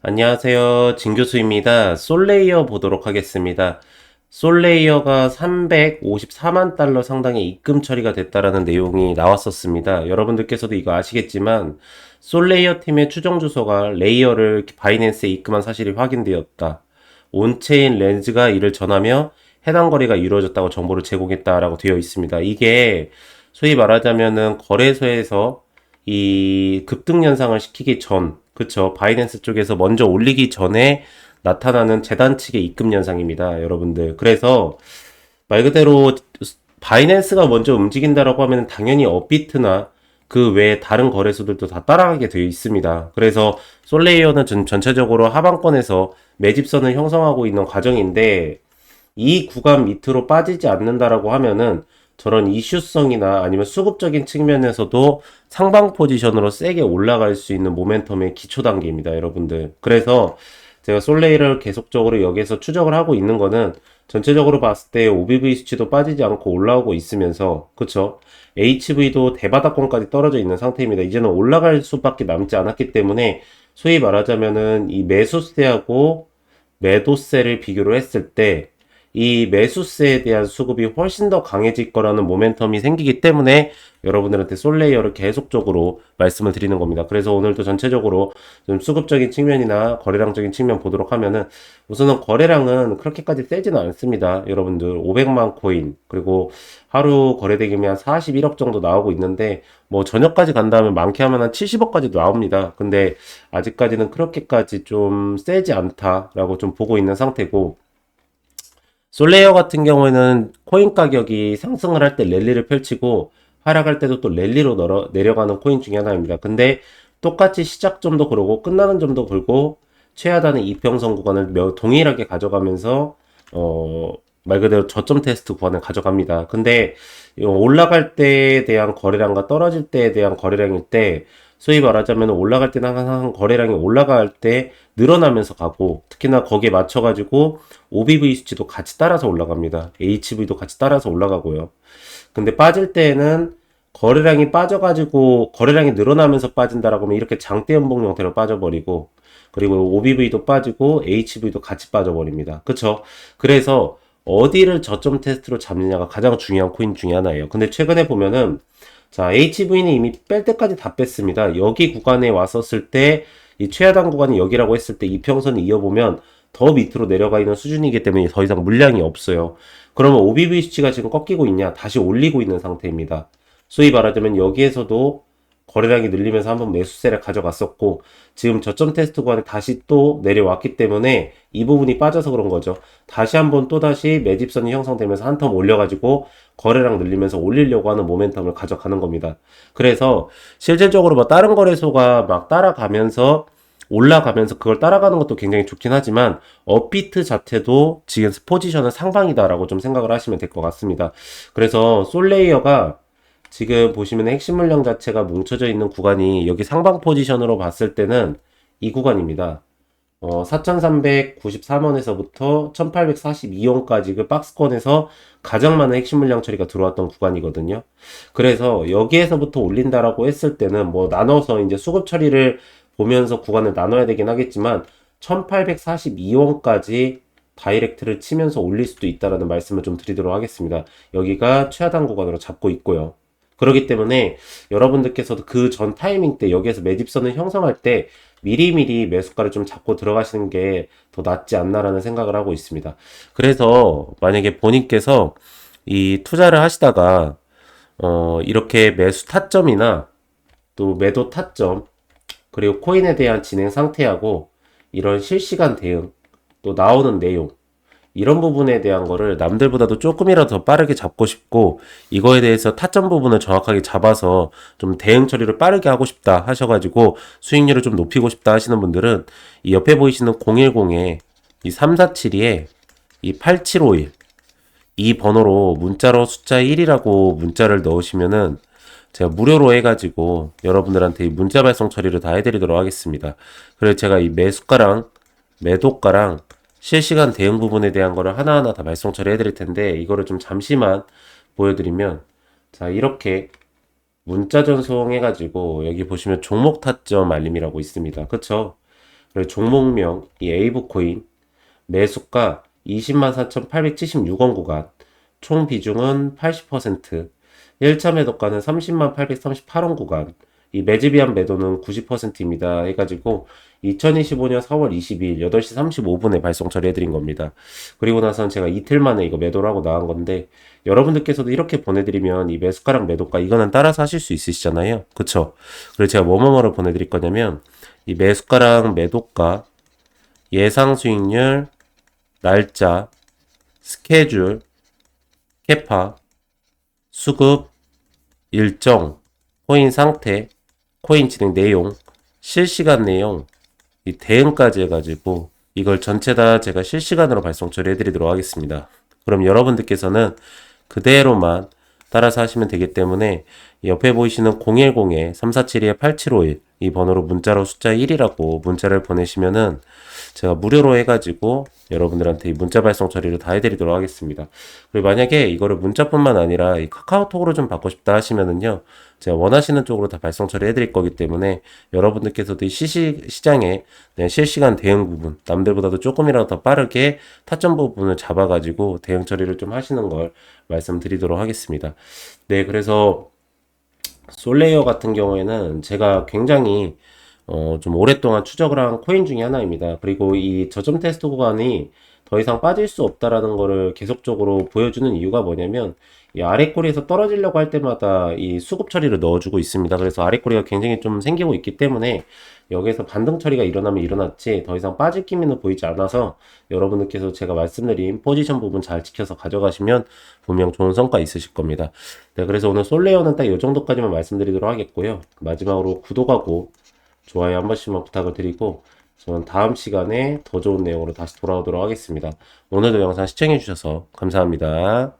안녕하세요. 진교수입니다. 솔레이어 보도록 하겠습니다. 솔레이어가 354만 달러 상당의 입금 처리가 됐다라는 내용이 나왔었습니다. 여러분들께서도 이거 아시겠지만 솔레이어 팀의 추정 주소가 레이어를 바이낸스에 입금한 사실이 확인되었다. 온체인 렌즈가 이를 전하며 해당 거래가 이루어졌다고 정보를 제공했다라고 되어 있습니다. 이게 소위 말하자면은 거래소에서 이 급등 현상을 시키기 전, 그쵸. 바이낸스 쪽에서 먼저 올리기 전에 나타나는 재단 측의 입금 현상입니다. 여러분들. 그래서 말 그대로 바이낸스가 먼저 움직인다라고 하면 당연히 업비트나 그 외에 다른 거래소들도 다 따라가게 되어 있습니다. 그래서 솔레이어는 전, 전체적으로 하방권에서 매집선을 형성하고 있는 과정인데 이 구간 밑으로 빠지지 않는다라고 하면은 저런 이슈성이나 아니면 수급적인 측면에서도 상방 포지션으로 세게 올라갈 수 있는 모멘텀의 기초 단계입니다, 여러분들. 그래서 제가 솔레이를 계속적으로 여기에서 추적을 하고 있는 거는 전체적으로 봤을 때 OBV 수치도 빠지지 않고 올라오고 있으면서 그쵸 HV도 대바닥권까지 떨어져 있는 상태입니다. 이제는 올라갈 수밖에 남지 않았기 때문에 소위 말하자면은 이 매수세하고 매도세를 비교를 했을 때 이 매수세에 대한 수급이 훨씬 더 강해질 거라는 모멘텀이 생기기 때문에 여러분들한테 솔레이어를 계속적으로 말씀을 드리는 겁니다. 그래서 오늘도 전체적으로 좀 수급적인 측면이나 거래량적인 측면 보도록 하면은 우선은 거래량은 그렇게까지 세지는 않습니다. 여러분들 500만 코인 그리고 하루 한 41억 정도 나오고 있는데 뭐 저녁까지 간다면 많게 하면 한 70억까지 나옵니다. 근데 아직까지는 그렇게까지 좀 세지 않다라고 좀 보고 있는 상태고 솔레이어 같은 경우에는 코인 가격이 상승을 할 때 랠리를 펼치고 하락할 때도 또 랠리로 내려, 내려가는 코인 중에 하나입니다. 근데 똑같이 시작점도 그러고 끝나는 점도 그러고 최하단의 이평선 구간을 동일하게 가져가면서 어, 말 그대로 저점 테스트 구간을 가져갑니다. 근데 올라갈 때에 대한 거래량과 떨어질 때에 대한 거래량일 때 소위 말하자면 올라갈 때는 항상 거래량이 올라갈 때 늘어나면서 가고 특히나 거기에 맞춰가지고 OBV 수치도 같이 따라서 올라갑니다. HV도 같이 따라서 올라가고요. 근데 빠질 때에는 거래량이 빠져가지고 거래량이 늘어나면서 빠진다라고 하면 이렇게 장대 연봉 형태로 빠져버리고 그리고 OBV도 빠지고 HV도 같이 빠져버립니다. 그쵸? 그래서 어디를 저점 테스트로 잡느냐가 가장 중요한 코인 중에 하나예요. 근데 최근에 보면은 자, HV는 이미 뺄 때까지 다 뺐습니다. 여기 구간에 왔었을 때, 이 최하단 구간이 여기라고 했을 때 이평선을 이어보면 더 밑으로 내려가 있는 수준이기 때문에 더 이상 물량이 없어요. 그러면 OBV 수치가 지금 꺾이고 있냐? 다시 올리고 있는 상태입니다. 소위 말하자면 여기에서도 거래량이 늘리면서 한번 매수세를 가져갔었고 지금 저점 테스트 구간에 다시 또 내려왔기 때문에 이 부분이 빠져서 그런 거죠. 다시 한번 또 다시 매집선이 형성되면서 한 텀 올려가지고 거래량 늘리면서 올리려고 하는 모멘텀을 가져가는 겁니다. 그래서 실질적으로 뭐 다른 거래소가 막 따라가면서 올라가면서 그걸 따라가는 것도 굉장히 좋긴 하지만 업비트 자체도 지금 포지션은 상방이다라고 좀 생각을 하시면 될 것 같습니다. 그래서 솔레이어가 지금 보시면 핵심 물량 자체가 뭉쳐져 있는 구간이 여기 상방 포지션으로 봤을 때는 이 구간입니다. 어, 4,393원에서부터 1,842원까지 그 박스권에서 가장 많은 핵심 물량 처리가 들어왔던 구간이거든요. 그래서 여기에서부터 올린다라고 했을 때는 뭐 나눠서 이제 수급 처리를 보면서 구간을 나눠야 되긴 하겠지만 1842원까지 다이렉트를 치면서 올릴 수도 있다라는 말씀을 좀 드리도록 하겠습니다. 여기가 최하단 구간으로 잡고 있고요. 그렇기 때문에 여러분들께서도 그 전 타이밍 때 여기에서 매집선을 형성할 때 미리미리 매수가를 좀 잡고 들어가시는 게 더 낫지 않나라는 생각을 하고 있습니다. 그래서 만약에 본인께서 이 투자를 하시다가 어 이렇게 매수 타점이나 또 매도 타점 그리고 코인에 대한 진행 상태하고 이런 실시간 대응 또 나오는 내용 이런 부분에 대한 거를 남들보다도 조금이라도 더 빠르게 잡고 싶고 이거에 대해서 타점 부분을 정확하게 잡아서 좀 대응 처리를 빠르게 하고 싶다 하셔가지고 수익률을 좀 높이고 싶다 하시는 분들은 이 옆에 보이시는 010에 이 3472에 이 8751 이 번호로 문자로 숫자 1이라고 문자를 넣으시면은 제가 무료로 해가지고 여러분들한테 이 문자 발송 처리를 다 해드리도록 하겠습니다. 그래서 제가 이 매수가랑 매도가랑 실시간 대응 부분에 대한 거를 하나하나 다 말씀 처리해 드릴 텐데 이거를 좀 잠시만 보여드리면 자 이렇게 문자 전송 해가지고 여기 보시면 종목 타점 알림이라고 있습니다. 그쵸? 그리고 종목명 이 에이브 코인 매수가 204,876원 구간 총 비중은 80% 1차 매도가는 30만 838원 구간 이 매집이한 매도는 90%입니다 해가지고 2025년 4월 22일 8시 35분에 발송 처리해드린 겁니다. 그리고 나서는 제가 이틀 만에 이거 매도를 하고 나간 건데 여러분들께서도 이렇게 보내드리면 이 매수가랑 매도가 이거는 따라서 하실 수 있으시잖아요. 그쵸? 그래서 제가 뭐뭐뭐를 보내드릴 거냐면 이 매수가랑 매도가 예상 수익률 날짜 스케줄 캐파 수급 일정 코인 상태 코인 진행 내용 실시간 내용 이 대응까지 해가지고 이걸 전체 다 제가 실시간으로 발송 처리해드리도록 하겠습니다. 그럼 여러분들께서는 그대로만 따라서 하시면 되기 때문에 옆에 보이시는 010-3472-8751 이 번호로 문자로 숫자 1이라고 문자를 보내시면은 제가 무료로 해가지고 여러분들한테 이 문자 발송 처리를 다 해드리도록 하겠습니다. 그리고 만약에 이거를 문자뿐만 아니라 이 카카오톡으로 좀 받고 싶다 하시면은요, 제가 원하시는 쪽으로 다 발송 처리해드릴 거기 때문에 여러분들께서도 이 시시, 시장에 네, 실시간 대응 부분, 남들보다도 조금이라도 더 빠르게 타점 부분을 잡아가지고 대응 처리를 좀 하시는 걸 말씀드리도록 하겠습니다. 네, 그래서 솔레이어 같은 경우에는 제가 굉장히 어, 좀 오랫동안 추적을 한 코인 중에 하나입니다. 그리고 이 저점 테스트 구간이 더 이상 빠질 수 없다라는 거를 계속적으로 보여주는 이유가 뭐냐면 이 아래 꼬리에서 떨어지려고 할 때마다 이 수급 처리를 넣어주고 있습니다. 그래서 아래 꼬리가 굉장히 좀 생기고 있기 때문에 여기에서 반등 처리가 일어나면 일어났지 더 이상 빠질 기미는 보이지 않아서 여러분들께서 제가 말씀드린 포지션 부분 잘 지켜서 가져가시면 분명 좋은 성과 있으실 겁니다. 네, 그래서 오늘 솔레어는 딱 이 정도까지만 말씀드리도록 하겠고요. 마지막으로 구독하고 좋아요 한 번씩만 부탁을 드리고 저는 다음 시간에 더 좋은 내용으로 다시 돌아오도록 하겠습니다. 오늘도 영상 시청해주셔서 감사합니다.